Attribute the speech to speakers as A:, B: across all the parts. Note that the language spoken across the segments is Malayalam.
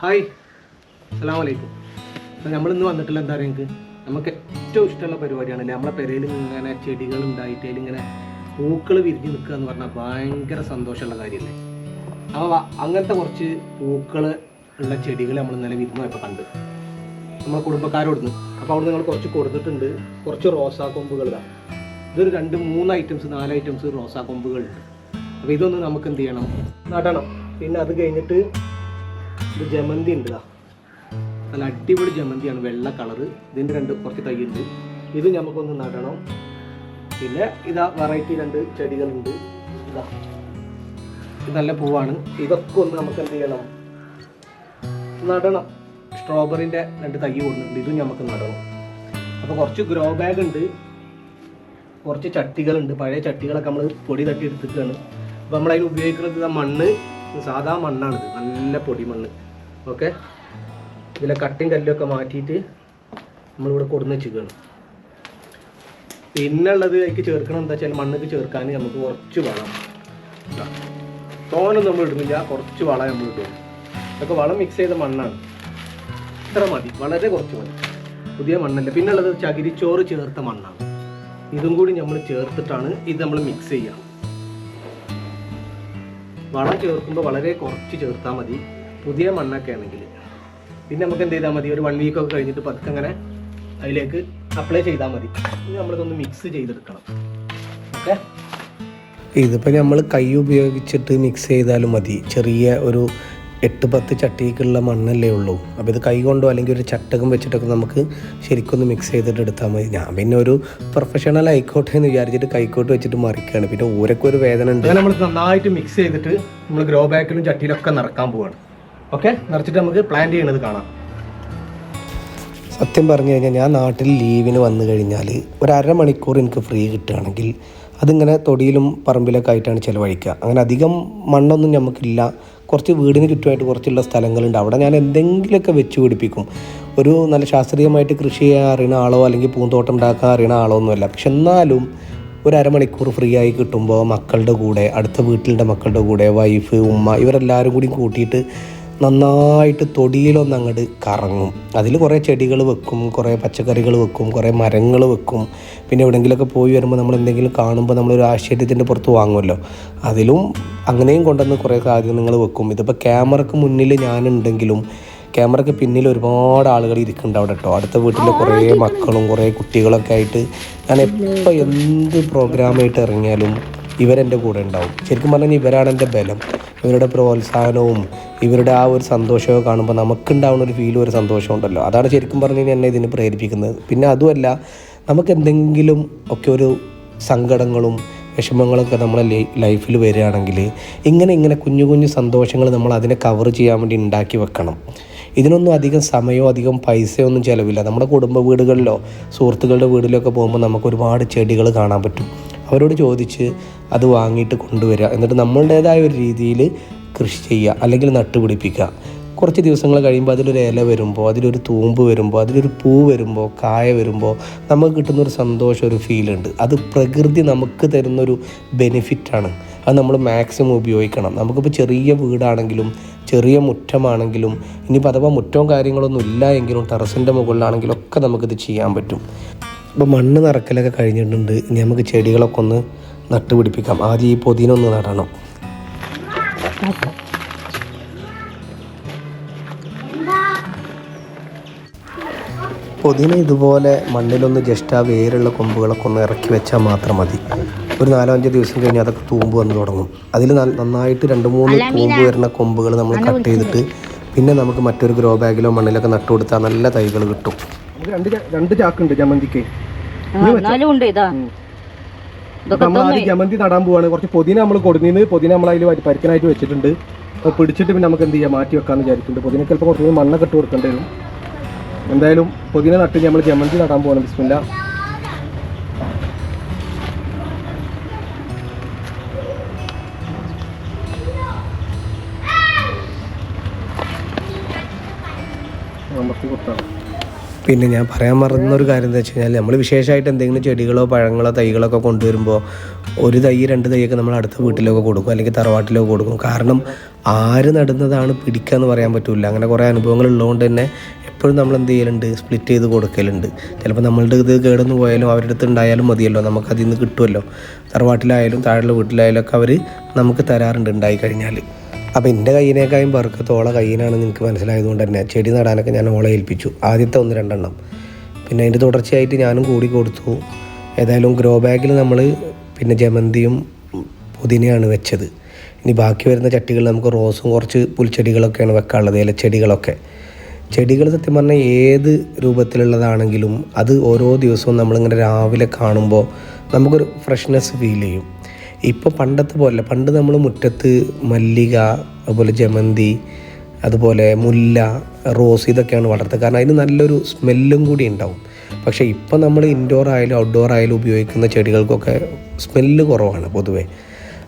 A: ഹായ്. അസ്സാം വലൈക്കും അപ്പോൾ നമ്മളിന്ന് വന്നിട്ടില്ല എന്താ പറയുക നിങ്ങൾക്ക് നമുക്ക് ഏറ്റവും ഇഷ്ടമുള്ള പരിപാടിയാണ് നമ്മളെ പെരയിൽ ഇങ്ങനെ ചെടികൾ ഉണ്ടായിട്ട് ഇങ്ങനെ പൂക്കൾ വിരിഞ്ഞ് നിൽക്കുക എന്ന് പറഞ്ഞാൽ ഭയങ്കര സന്തോഷമുള്ള കാര്യമല്ലേ? അപ്പോൾ അങ്ങനത്തെ കുറച്ച് പൂക്കൾ ഉള്ള ചെടികൾ നമ്മൾ ഇന്നലെ വിരുന്ന് പോയപ്പോൾ കണ്ട്. നമ്മളെ കുടുംബക്കാരോടുന്ന്. അപ്പോൾ അവിടെ നിങ്ങൾ കുറച്ച് കൊടുത്തിട്ടുണ്ട്. കുറച്ച് റോസാ കൊമ്പുകൾ ഇതാ. ഇതൊരു രണ്ട് മൂന്ന് ഐറ്റംസ് നാല് ഐറ്റംസ് റോസാ കൊമ്പുകളുണ്ട്. അപ്പോൾ ഇതൊന്ന് നമുക്ക് എന്ത് ചെയ്യണം? നടണം. പിന്നെ അത് കഴിഞ്ഞിട്ട് ഇത് ജമന്തി ഉണ്ട് നല്ല അടിപൊളി ജമന്തിയാണ്. വെള്ള കളറ്. ഇതിന്റെ രണ്ട് കുറച്ച് തൈയുണ്ട്. ഇത് നമുക്കൊന്ന് നടണം. പിന്നെ ഇതാ വെറൈറ്റി രണ്ട് ചെടികളുണ്ട്. ഇതാ. നല്ല പൂവാണ്. ഇതൊക്കെ ഒന്ന് നമുക്ക് എന്ത് ചെയ്യണം? നടണം. സ്ട്രോബെറിന്റെ രണ്ട് തൈ കൊടുക്കുന്നുണ്ട് ഇതും നമുക്ക് നടണം. അപ്പോൾ കുറച്ച് ഗ്രോ ബാഗ് ഉണ്ട്. കുറച്ച് ചട്ടികളുണ്ട്. പഴയ ചട്ടികളൊക്കെ നമ്മൾ പൊടി തട്ടി എടുത്തിട്ടാണ്. അപ്പോൾ നമ്മളതിന് ഉപയോഗിക്കുന്നത് മണ്ണ്. സാധാ മണ്ണാണിത് നല്ല പൊടിമണ്ണ് ഓക്കെ ഇതിലെ കട്ടിങ് കല്ലൊക്കെ മാറ്റിയിട്ട് നമ്മളിവിടെ കൊടുന്ന് വെച്ചിരിക്കുകയാണ്. പിന്നെ ഉള്ളത് അതിലേക്ക് ചേർക്കണം. എന്താ വെച്ചാൽ മണ്ണിക്ക് ചേർക്കാൻ നമുക്ക് കുറച്ച് വളം. തോനൊന്നും തോനെ നമ്മൾ ഇടുന്നില്ല. കുറച്ച് വളം നമ്മൾ ഇടും. ഇതൊക്കെ വളം മിക്സ് ചെയ്ത മണ്ണാണ്. ഇത്ര മതി. വളരെ കുറച്ച് മതി. പുതിയ മണ്ണല്ല. പിന്നെ ഉള്ളത് ചകിരിച്ചോറ് ചേർത്ത മണ്ണാണ്. ഇതും കൂടി നമ്മൾ ചേർത്തിട്ടാണ് ഇത് നമ്മൾ മിക്സ് ചെയ്യുക. വളം ചേർക്കുമ്പോൾ വളരെ കുറച്ച് ചേർത്താൽ മതി. പുതിയ മണ്ണൊക്കെ ആണെങ്കിൽ. പിന്നെ നമുക്ക് എന്ത് ചെയ്താൽ മതി? ഒരു വൺ വീക്ക് ഒക്കെ കഴിഞ്ഞിട്ട് പതുക്കെ അങ്ങനെ അതിലേക്ക് അപ്ലൈ ചെയ്താൽ മതി. ഇനി നമ്മളിതൊന്ന് മിക്സ് ചെയ്തെടുക്കണം. ഓക്കെ? ഇതിപ്പോൾ നമ്മൾ കൈ ഉപയോഗിച്ചിട്ട് മിക്സ് ചെയ്താലും മതി. ചെറിയ ഒരു എട്ട് പത്ത് ചട്ടിക്കുള്ള മണ്ണല്ലേ ഉള്ളൂ. അപ്പോൾ ഇത് കൈ കൊണ്ടോ അല്ലെങ്കിൽ ഒരു ചട്ടകം വെച്ചിട്ടൊക്കെ നമുക്ക് ശരിക്കൊന്ന് മിക്സ് ചെയ്തിട്ട് എടുത്താൽ മതി. ഞാൻ പിന്നെ ഒരു പ്രൊഫഷണൽ ആയിക്കോട്ടെ എന്ന് വിചാരിച്ചിട്ട് കൈക്കോട്ട് വെച്ചിട്ട് മറിക്കുകയാണ് പിന്നെ ഊരൊക്കെ ഒരു വേദന ഉണ്ട്. നമ്മൾ നന്നായിട്ട് മിക്സ് ചെയ്തിട്ട് നമ്മൾ ഗ്രോ ബാക്കിലും ചട്ടിയിലൊക്കെ നിറക്കാൻ പോവാണ്. ഓക്കെ നിറച്ചിട്ട് നമുക്ക് പ്ലാൻ ചെയ്യണത് കാണാം. സത്യം പറഞ്ഞു കഴിഞ്ഞാൽ ഞാൻ നാട്ടിൽ ലീവിന് വന്നു കഴിഞ്ഞാൽ ഒരു അരമണിക്കൂർ എനിക്ക് ഫ്രീ കിട്ടുകയാണെങ്കിൽ അതിങ്ങനെ തൊടിയിലും പറമ്പിലൊക്കെ ആയിട്ടാണ് ചിലവഴിക്കുക. അങ്ങനെ അധികം മണ്ണൊന്നും നമുക്കില്ല കുറച്ച് വീടിന് ചുറ്റുമായിട്ട് കുറച്ചുള്ള സ്ഥലങ്ങളുണ്ട്. അവിടെ ഞാൻ എന്തെങ്കിലുമൊക്കെ വെച്ച് പിടിപ്പിക്കും. ഒരു നല്ല ശാസ്ത്രീയമായിട്ട് കൃഷി ചെയ്യാൻ അറിയുന്ന ആളോ അല്ലെങ്കിൽ പൂന്തോട്ടം ഉണ്ടാക്കാൻ അറിയുന്ന ആളോ ഒന്നുമല്ല. പക്ഷെ എന്നാലും ഒരു അരമണിക്കൂർ ഫ്രീ ആയി കിട്ടുമ്പോൾ മക്കളുടെ കൂടെ അടുത്ത വീട്ടിലെ മക്കളുടെ കൂടെ വൈഫ് ഉമ്മ ഇവരെല്ലാവരും കൂടി കൂട്ടിയിട്ട് നന്നായിട്ട് തൊടിയിലൊന്ന് കറങ്ങും. അതിൽ കുറേ ചെടികൾ വെക്കും കുറേ പച്ചക്കറികൾ വെക്കും കുറേ മരങ്ങൾ വെക്കും. പിന്നെ എവിടെയെങ്കിലുമൊക്കെ പോയി വരുമ്പോൾ നമ്മൾ എന്തെങ്കിലും കാണുമ്പോൾ നമ്മളൊരു ആശ്ചര്യത്തിന്റെ പുറത്ത് വാങ്ങുമല്ലോ. അതിലും അങ്ങനെയും കൊണ്ടുവന്ന് കുറേ സാധനങ്ങൾ വെക്കും. ഇതിപ്പോൾ ക്യാമറക്ക് മുന്നിൽ ഞാനുണ്ടെങ്കിലും ക്യാമറയ്ക്ക് പിന്നിൽ ഒരുപാട് ആളുകൾ ഇരിക്കുന്നുണ്ട് അവിടെ കേട്ടോ. അടുത്ത വീട്ടിലെ കുറേ മക്കളും കുറേ കുട്ടികളൊക്കെ ആയിട്ട് ഞാൻ എപ്പോൾ എന്ത് പ്രോഗ്രാമായിട്ട് ഇറങ്ങിയാലും ഇവരെന്റെ കൂടെ ഉണ്ടാവും. ശരിക്കും പറഞ്ഞാൽ ഇവരാണ് എന്റെ ബലം. ഇവരുടെ പ്രോത്സാഹനവും ഇവരുടെ ആ ഒരു സന്തോഷമൊക്കെ കാണുമ്പോൾ നമുക്കുണ്ടാവുന്ന ഒരു ഫീലും ഒരു സന്തോഷം ഉണ്ടല്ലോ. അതാണ് ശരിക്കും പറഞ്ഞു കഴിഞ്ഞാൽ എന്നെ ഇതിന് പ്രേരിപ്പിക്കുന്നത്. പിന്നെ അതുമല്ല നമുക്ക് എന്തെങ്കിലും ഒക്കെ ഒരു സങ്കടങ്ങളും വിഷമങ്ങളൊക്കെ നമ്മളെ ലൈഫിൽ വരികയാണെങ്കിൽ ഇങ്ങനെ ഇങ്ങനെ കുഞ്ഞു കുഞ്ഞു സന്തോഷങ്ങൾ നമ്മൾ അതിനെ കവർ ചെയ്യാൻ വേണ്ടി ഉണ്ടാക്കി വെക്കണം. ഇതിനൊന്നും അധികം സമയമോ അധികം പൈസയോ ഒന്നും ചിലവില്ല. നമ്മുടെ കുടുംബ വീടുകളിലോ സുഹൃത്തുക്കളുടെ വീടിലൊക്കെ പോകുമ്പോൾ നമുക്ക് ഒരുപാട് ചെടികൾ കാണാൻ പറ്റും. അവരോട് ചോദിച്ച് അത് വാങ്ങിയിട്ട് കൊണ്ടുവരിക. എന്നിട്ട് നമ്മളുടേതായ ഒരു രീതിയിൽ കൃഷി ചെയ്യുക അല്ലെങ്കിൽ നട്ടുപിടിപ്പിക്കുക. കുറച്ച് ദിവസങ്ങൾ കഴിയുമ്പോൾ അതിലൊരു ഇല വരുമ്പോൾ അതിലൊരു തൂമ്പ് വരുമ്പോൾ അതിലൊരു പൂ വരുമ്പോൾ കായ വരുമ്പോൾ നമുക്ക് കിട്ടുന്ന ഒരു സന്തോഷം ഒരു ഫീലുണ്ട് അത് പ്രകൃതി നമുക്ക് തരുന്നൊരു ബെനിഫിറ്റാണ് അത് നമ്മൾ മാക്സിമം ഉപയോഗിക്കണം. നമുക്കിപ്പോൾ ചെറിയ വീടാണെങ്കിലും ചെറിയ മുറ്റമാണെങ്കിലും ഇനിയിപ്പോൾ അഥവാ മുറ്റവും കാര്യങ്ങളൊന്നും ഇല്ല എങ്കിലും ടെറസിന്റെ മുകളിലാണെങ്കിലും ഒക്കെ നമുക്കിത് ചെയ്യാൻ പറ്റും. ഇപ്പോൾ മണ്ണ് നിറക്കലൊക്കെ കഴിഞ്ഞിട്ടുണ്ട്. ഇനി നമുക്ക് ചെടികളൊക്കെ ഒന്ന് നട്ടുപിടിപ്പിക്കാം ആദ്യം ഈ പൊതിന ഒന്ന് നടണം. പൊതിന ഇതുപോലെ മണ്ണിലൊന്ന് ജസ്റ്റ് ആ വേരുള്ള കൊമ്പുകളൊക്കെ ഒന്ന് ഇറക്കി വെച്ചാൽ മാത്രം മതി. ഒരു നാലോ അഞ്ചോ ദിവസം കഴിഞ്ഞാൽ അതൊക്കെ തൂമ്പ് വന്ന് തുടങ്ങും. അതിൽ നന്നായിട്ട് രണ്ട് മൂന്ന് തൂമ്പ് വരുന്ന കൊമ്പുകൾ നമ്മൾ കട്ട് ചെയ്തിട്ട് പിന്നെ നമുക്ക് മറ്റൊരു ഗ്രോ ബാഗിലോ മണ്ണിലൊക്കെ നട്ടു കൊടുത്താൽ നല്ല തൈകൾ കിട്ടും. രണ്ട് രണ്ട് ചാക്കുണ്ട് ജമന്തിക്ക്.
B: എന്നാലും ഉണ്ട് ഇതാ. ഇതൊക്കെ
A: നമ്മൾ ആദ്യം ജമന്തി നടാൻ പോവാണ്. കുറച്ച് പൊതിന നമ്മൾ കൊടുന്നിന്ന് പൊതിന നമ്മൾ അതിൽ പരിക്കനായിട്ട് വെച്ചിട്ടുണ്ട്. അപ്പോൾ പിടിച്ചിട്ട് പിന്നെ നമുക്ക് എന്ത് ചെയ്യാം? മാറ്റി വെക്കാന്ന് വിചാരിക്കുന്നുണ്ട്. പൊതിന ചിലപ്പോൾ കുറച്ച് മണ്ണ മണ്ണൊക്കെ ഇട്ട് കൊടുക്കേണ്ടി വരും. എന്തായാലും പൊതിന നട്ട് നമ്മൾ ജമന്തി നടാൻ പോവാണ്. ബിസ്മില്ല. അമർത്തി കൊടുത്താണ് പിന്നെ ഞാൻ പറയാൻ മറന്ന ഒരു കാര്യം എന്താ വെച്ച് കഴിഞ്ഞാൽ നമ്മൾ വിശേഷമായിട്ട് എന്തെങ്കിലും ചെടികളോ പഴങ്ങളോ തൈകളോ ഒക്കെ കൊണ്ടുവരുമ്പോൾ ഒരു തൈ രണ്ട് തൈയൊക്കെ നമ്മൾ അടുത്ത വീട്ടിലൊക്കെ കൊടുക്കും അല്ലെങ്കിൽ തറവാട്ടിലൊക്കെ കൊടുക്കും. കാരണം ആര് നടുന്നതാണ് പിടിക്കുക എന്ന് പറയാൻ പറ്റില്ല അങ്ങനെ കുറേ അനുഭവങ്ങൾ ഉള്ളതുകൊണ്ട് തന്നെ എപ്പോഴും നമ്മൾ എന്ത് ചെയ്യലുണ്ട്? സ്പ്ലിറ്റ് ചെയ്ത് കൊടുക്കലുണ്ട്. ചിലപ്പോൾ നമ്മളുടെ ഇത് കേടുന്ന് പോയാലും അവരുടെ അടുത്ത് ഉണ്ടായാലും മതിയല്ലോ. നമുക്ക് അതിൽ നിന്ന് കിട്ടുമല്ലോ. തറവാട്ടിലായാലും താഴെയുള്ള വീട്ടിലായാലും ഒക്കെ അവർ നമുക്ക് തരാറുണ്ട് ഉണ്ടായി കഴിഞ്ഞാൽ. അപ്പോൾ എന്റെ കയ്യിനേക്കാളും ബർക്കത്ത് ഓളെ നിങ്ങൾക്ക് എനിക്ക് മനസ്സിലായതുകൊണ്ട് തന്നെ ചെടി നടാനൊക്കെ ഞാൻ ഓളെ ഏൽപ്പിച്ചു. ആദ്യത്തെ ഒന്ന് രണ്ടെണ്ണം. പിന്നെ അതിന്റെ തുടർച്ചയായിട്ട് ഞാനും കൂടി കൊടുത്തു. ഏതായാലും ഗ്രോ ബാഗിൽ നമ്മൾ പിന്നെ ജമന്തിയും പുതിനയാണ് വെച്ചത്. ഇനി ബാക്കി വരുന്ന ചട്ടികൾ നമുക്ക് റോസും കുറച്ച് പുൽച്ചെടികളൊക്കെയാണ് വെക്കാനുള്ളത് ഇലച്ചെടികളൊക്കെ. ചെടികൾ സത്യം പറഞ്ഞാൽ ഏത് രൂപത്തിലുള്ളതാണെങ്കിലും അത് ഓരോ ദിവസവും നമ്മളിങ്ങനെ രാവിലെ കാണുമ്പോൾ നമുക്കൊരു ഫ്രഷ്നെസ് ഫീൽ ചെയ്യും. ഇപ്പോൾ പണ്ടത്തെ പോലെ പണ്ട് നമ്മൾ മുറ്റത്ത് മല്ലിക അതുപോലെ ജമന്തി അതുപോലെ മുല്ല റോസ് ഇതൊക്കെയാണ് വളർത്തുക. കാരണം അതിന് നല്ലൊരു സ്മെല്ലും കൂടി ഉണ്ടാവും. പക്ഷേ ഇപ്പം നമ്മൾ ഇൻഡോർ ആയാലും ഔട്ട്ഡോർ ആയാലും ഉപയോഗിക്കുന്ന ചെടികൾക്കൊക്കെ സ്മെല്ല് കുറവാണ് പൊതുവേ.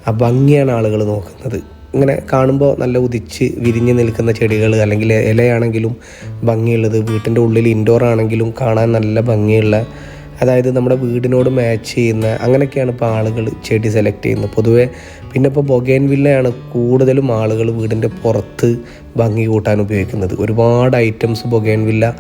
A: ആ ഭംഗിയാണ് ആളുകൾ നോക്കുന്നത്. ഇങ്ങനെ കാണുമ്പോൾ നല്ല ഉദിച്ച് വിരിഞ്ഞ് നിൽക്കുന്ന ചെടികൾ അല്ലെങ്കിൽ ഇലയാണെങ്കിലും ഭംഗിയുള്ളത് വീട്ടിന്റെ ഉള്ളിൽ ഇൻഡോർ ആണെങ്കിലും കാണാൻ നല്ല ഭംഗിയുള്ള അതായത് നമ്മുടെ വീടിനോട് മാച്ച് ചെയ്യുന്ന അങ്ങനെയൊക്കെയാണ് ഇപ്പോൾ ആളുകൾ ചെടി സെലക്ട് ചെയ്യുന്നത്. പൊതുവേ പിന്നെ ഇപ്പോൾ ബൊഗേൻ വില്ലയാണ് കൂടുതലും ആളുകൾ വീടിന്റെ പുറത്ത് ഭംഗി കൂട്ടാൻ ഉപയോഗിക്കുന്നത്. ഒരുപാട് ഐറ്റംസ് ബൊഗേൻ വില്ല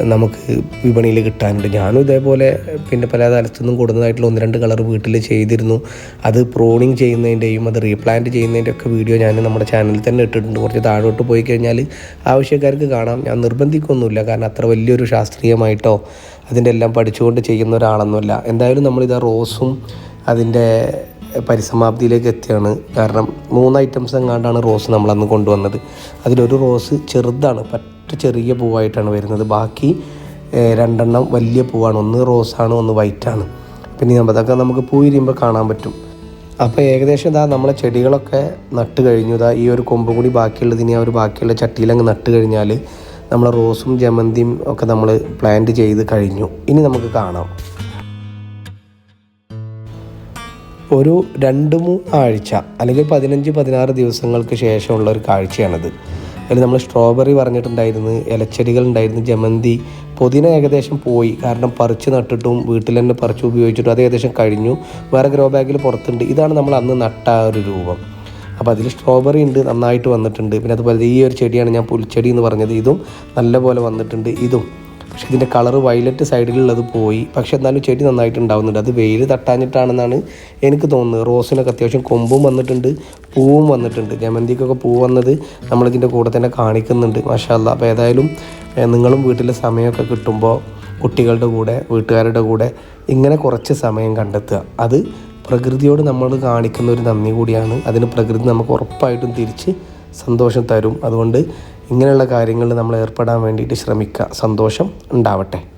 A: നമുക്ക് വിപണിയിൽ കിട്ടാനുണ്ട്. ഞാനും ഇതേപോലെ പിന്നെ പല സ്ഥലത്തുനിന്നും കൂടുന്നതായിട്ടുള്ള ഒന്ന് രണ്ട് കളർ വീട്ടിൽ ചെയ്തിരുന്നു. അത് പ്രോണിങ് ചെയ്യുന്നതിന്റെയും അത് റീപ്ലാന്റ് ചെയ്യുന്നതിന്റെ ഒക്കെ വീഡിയോ ഞാൻ നമ്മുടെ ചാനലിൽ തന്നെ ഇട്ടിട്ടുണ്ട്. കുറച്ച് താഴോട്ട് പോയി കഴിഞ്ഞാൽ ആവശ്യക്കാർക്ക് കാണാം. ഞാൻ നിർബന്ധിക്കൊന്നുമില്ല. കാരണം അത്ര വലിയൊരു ശാസ്ത്രീയമായിട്ടോ അതിന്റെ എല്ലാം പഠിച്ചുകൊണ്ട് ചെയ്യുന്ന ഒരാളൊന്നുമല്ല. എന്തായാലും നമ്മളിത് റോസും അതിന്റെ പരിസമാപ്തിയിലേക്ക് എത്തിയാണ്. കാരണം മൂന്ന് ഐറ്റംസ് എങ്ങാണ്ടാണ് റോസ് നമ്മളന്ന് കൊണ്ടുവന്നത്. അതിലൊരു റോസ് ചെറുതാണ്. പറ്റ ചെറിയ പൂവായിട്ടാണ് വരുന്നത്. ബാക്കി രണ്ടെണ്ണം വലിയ പൂവാണ്. ഒന്ന് റോസാണ് ഒന്ന് വൈറ്റാണ്. പിന്നെ അതൊക്കെ നമുക്ക് പൂ വിരിയുമ്പോൾ കാണാൻ പറ്റും. അപ്പോൾ ഏകദേശം ഇതാ നമ്മളെ ചെടികളൊക്കെ നട്ട് കഴിഞ്ഞു. ഇതാ ഈ ഒരു കൊമ്പും കൂടി ബാക്കിയുള്ളത് ഇനി ആ ഒരു ബാക്കിയുള്ള ചട്ടിയിലങ്ങ് നട്ട് കഴിഞ്ഞാൽ നമ്മളെ റോസും ജമന്തിയും ഒക്കെ നമ്മൾ പ്ലാന്റ് ചെയ്ത് കഴിഞ്ഞു. ഇനി നമുക്ക് കാണാം. ഒരു രണ്ട് മൂന്ന് ആഴ്ച അല്ലെങ്കിൽ പതിനഞ്ച് പതിനാറ് ദിവസങ്ങൾക്ക് ശേഷമുള്ള ഒരു കാഴ്ചയാണിത്. അതിൽ നമ്മൾ സ്ട്രോബെറി പറഞ്ഞിട്ടുണ്ടായിരുന്നു ഇലച്ചെടികൾ ഉണ്ടായിരുന്നു ജമന്തി. പുതിന ഏകദേശം പോയി. കാരണം പറിച്ച് നട്ടിട്ടും വീട്ടിൽ തന്നെ പറിച്ച് ഉപയോഗിച്ചിട്ടും അത് ഏകദേശം കഴിഞ്ഞു. വേറെ ഗ്രോ ബാഗിൽ പുറത്തുണ്ട്. ഇതാണ് നമ്മൾ അന്ന് നട്ട ഒരു രൂപം. അപ്പോൾ അതിൽ സ്ട്രോബെറി ഉണ്ട് നന്നായിട്ട് വന്നിട്ടുണ്ട്. പിന്നെ അതുപോലെ ഈ ഒരു ചെടിയാണ് ഞാൻ പുൽച്ചെടി എന്ന് പറഞ്ഞത്. ഇതും നല്ലപോലെ വന്നിട്ടുണ്ട്. ഇതും. പക്ഷെ ഇതിന്റെ കളർ വയലറ്റ് സൈഡിലുള്ളത് പോയി. പക്ഷെ എന്നാലും ചെടി നന്നായിട്ട് ഉണ്ടാവുന്നുണ്ട് അത് വെയിൽ തട്ടാഞ്ഞിട്ടാണെന്നാണ് എനിക്ക് തോന്നുന്നത്. റോസിനൊക്കെ അത്യാവശ്യം കൊമ്പും വന്നിട്ടുണ്ട് പൂവും വന്നിട്ടുണ്ട്. ജമന്തിക്കൊക്കെ പൂ വന്നത് നമ്മളിതിന്റെ കൂടെ തന്നെ കാണിക്കുന്നുണ്ട് മാഷാല്ല അപ്പോൾ ഏതായാലും നിങ്ങളും വീട്ടിലെ സമയമൊക്കെ കിട്ടുമ്പോൾ കുട്ടികളുടെ കൂടെ വീട്ടുകാരുടെ കൂടെ ഇങ്ങനെ കുറച്ച് സമയം കണ്ടെത്തുക. അത് പ്രകൃതിയോട് നമ്മൾ കാണിക്കുന്ന ഒരു നന്ദി കൂടിയാണ്. അതിന് പ്രകൃതി നമുക്ക് ഉറപ്പായിട്ടും തിരിച്ച് സന്തോഷം തരും. അതുകൊണ്ട് ഇങ്ങനെയുള്ള കാര്യങ്ങളിൽ നമ്മൾ ഏർപ്പെടാൻ വേണ്ടിയിട്ട് ശ്രമിക്കുക. സന്തോഷം ഉണ്ടാവട്ടെ.